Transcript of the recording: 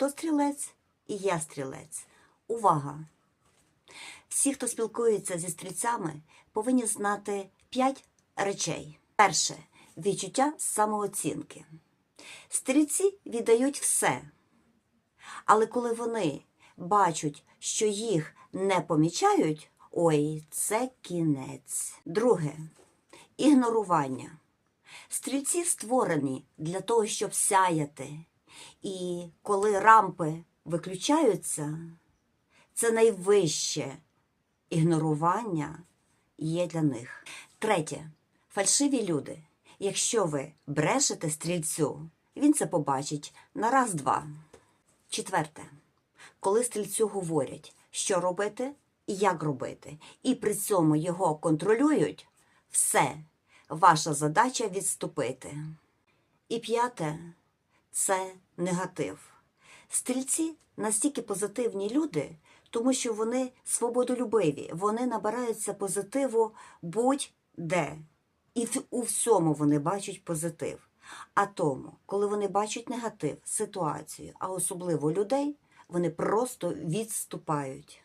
хто стрілець і я стрілець. Увага! Всі, хто спілкується зі стрільцями, повинні знати п'ять речей. Перше відчуття самооцінки. Стрільці віддають все. Але коли вони бачать, що їх не помічають, ой, це кінець. Друге ігнорування. Стрільці створені для того, щоб сяяти. І коли рампи виключаються, це найвище ігнорування є для них. Третє фальшиві люди. Якщо ви брешете стрільцю, він це побачить на раз-два. Четверте, коли стрільцю говорять, що робити і як робити, і при цьому його контролюють, все, ваша задача відступити. І п'яте це негатив. Стрільці настільки позитивні люди, тому що вони свободолюбиві, вони набираються позитиву будь-де. І у всьому вони бачать позитив. А тому, коли вони бачать негатив, ситуацію, а особливо людей, вони просто відступають.